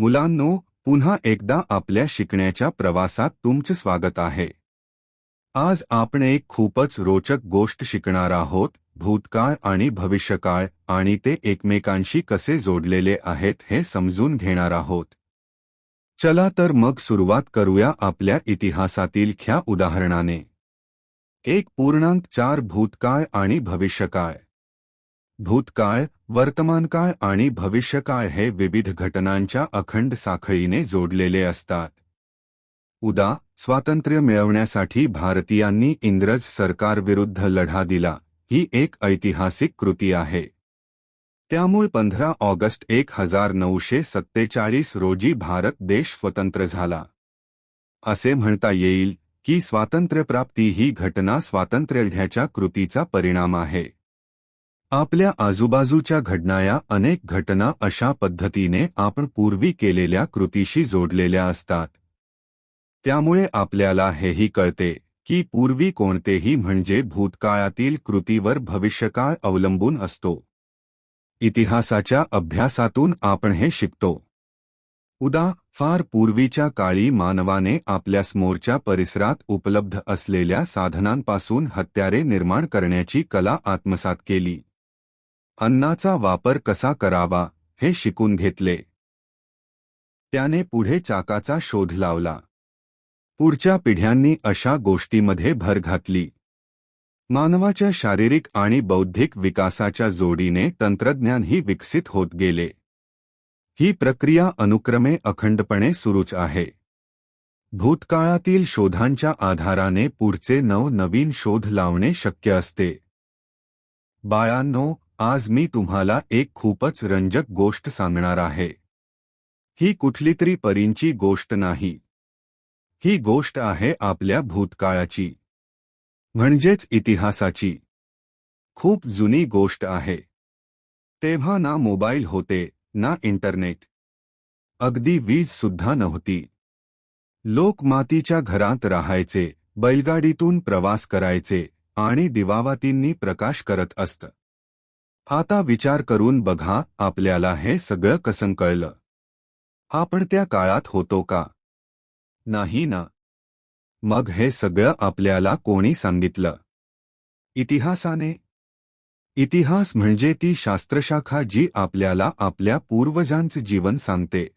मुलांनो पुन्हा एकदा आपल्या शिकण्याच्या प्रवासात तुमचे स्वागत आहे. आज आपण एक खूपच रोचक गोष्ट शिकणार आहोत भूतकाळ आणि भविष्यकाळ आणि ते एकमेकांशी कसे जोडलेले आहेत हे समजून घेणार आहोत. चला तर मग सुरुवात करूया आपल्या इतिहासातील ख्या उदाहरणाने. एक पूर्णांक चार भूतकाळ आणि भविष्यकाळ. भूतकाळ वर्तमानकाळ आणि भविष्यकाळ हे विविध घटनांच्या अखंड साखळीने जोडलेले असतात. उदा स्वातंत्र्य मिळवण्यासाठी भारतीयांनी इंग्रज सरकारविरुद्ध लढा दिला ही एक ऐतिहासिक कृती आहे. त्यामुळे पंधरा ऑगस्ट एक हजार नऊशे सत्तेचाळीस रोजी भारत देश स्वतंत्र झाला. असे म्हणता येईल की स्वातंत्र्यप्राप्ती ही घटना स्वातंत्र्यलढ्याच्या कृतीचा परिणाम आहे. आपल्या आजूबाजूच्या घडणाऱ्या अनेक घटना अशा पद्धतीने आपण पूर्वी केलेल्या कृतीशी जोडलेल्या असतात. त्यामुळे आपल्याला हेही कळते की पूर्वी कोणतेही म्हणजे भूतकाळातील कृतीवर भविष्यकाळ अवलंबून असतो. इतिहासाच्या अभ्यासातून आपण हे शिकतो. उदा फार पूर्वीच्या काळी मानवाने आपल्या समोरच्या परिसरात उपलब्ध असलेल्या साधनांपासून हत्यारे निर्माण करण्याची कला आत्मसात केली. अन्नाचा वापर कसा करावा हे शिकून घेतले. त्याने पुढे चाकाचा शोध लावला. पुढच्या पिढ्यांनी अशा गोष्टीमध्ये भर घातली. मानवाच्या शारीरिक आणि बौद्धिक विकासाच्या जोडीने तंत्रज्ञानही विकसित होत गेले. ही प्रक्रिया अनुक्रमे अखंडपणे सुरूच आहे. भूतकाळातील शोधांच्या आधाराने पुढचे नव नवीन शोध लावणे शक्य असते. बाळांनो आज मी तुम्हाला एक खूपच रंजक गोष्ट सांगणार आहे. ही कुठली तरी परींची गोष्ट नाही. ही गोष्ट आहे आपल्या भूतकाळाची. म्हणजेच इतिहासाची. खूप जुनी गोष्ट आहे. तेव्हा ना मोबाईल होते ना इंटरनेट. अगदी वीज सुद्धा नव्हती. लोक मातीच्या घरात राहायचे बैलगाडीतून प्रवास करायचे आणि दिवावातींनी प्रकाश करत असत. आता विचार करून बघा आपल्याला हे सगळं कसं कळलं. आपण त्या काळात होतो का? नाही ना. मग हे सगळं आपल्याला कोणी सांगितलं? इतिहासाने? इतिहास म्हणजे ती शास्त्रशाखा जी आपल्याला आपल्या पूर्वजांचं जीवन सांगते.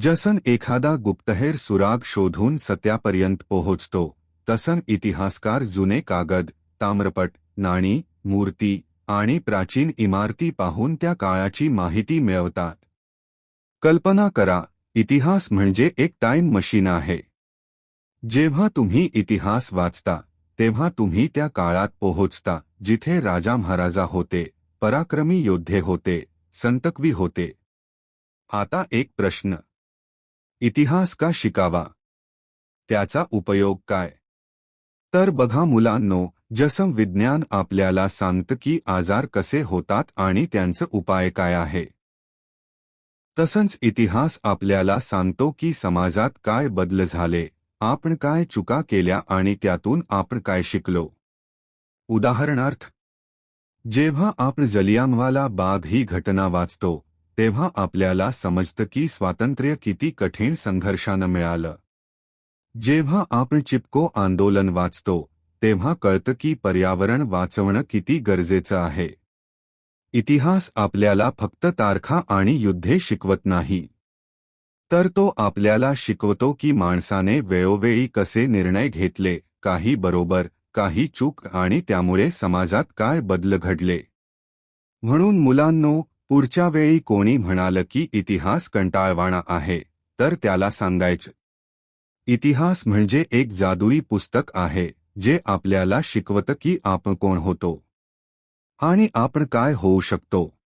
जसन एखादा गुप्तहेर सुराग शोधून सत्यापर्यंत पोहोचतो तसन इतिहासकार जुने कागद ताम्रपट नाणी मूर्ती आणि प्राचीन इमारती पाहून त्या काळाची माहिती मिळवतात. कल्पना करा इतिहास म्हणजे एक टाइम मशीन आहे. जेव्हा तुम्ही इतिहास वाचता तेव्हा तुम्ही त्या काळात पोहोचता जिथे राजा महाराजा होते पराक्रमी योद्धे होते संतकवी होते. आता एक प्रश्न. इतिहास का शिकावा? त्याचा उपयोग काय? तर बघा मुलांनो जसं विज्ञान आपल्याला सांगतं की आजार कसे होतात आणि त्यांचं उपाय काय आहे. तसंच इतिहास आपल्याला सांगतो की समाजात काय बदल झाले आपण काय चुका केल्या आणि त्यातून आपण काय शिकलो. उदाहरणार्थ जेव्हा आपण जलियांवाला बाग ही घटना वाचतो तेव्हा आपल्याला समजतं की स्वातंत्र्य किती कठीण संघर्षानं मिळालं. जेव्हा आपण चिपको आंदोलन वाचतो तेव्हा कळतं की पर्यावरण वाचवणं किती गरजेचं आहे. इतिहास आपल्याला फक्त तारखा आणि युद्धे शिकवत नाही. तर तो आपल्याला शिकवतो की माणसाने वेळोवेळी कसे निर्णय घेतले काही बरोबर काही चूक आणि त्यामुळे समाजात काय बदल घडले. म्हणून मुलांनो पुढच्या वेळी कोणी म्हणाल की इतिहास कंटाळवाणा आहे तर त्याला सांगायचं. इतिहास म्हणजे एक जादुई पुस्तक आहे. जे आपल्याला शिकवतं की आपण कोण होतो. आणि आपण काय होऊ शकतो.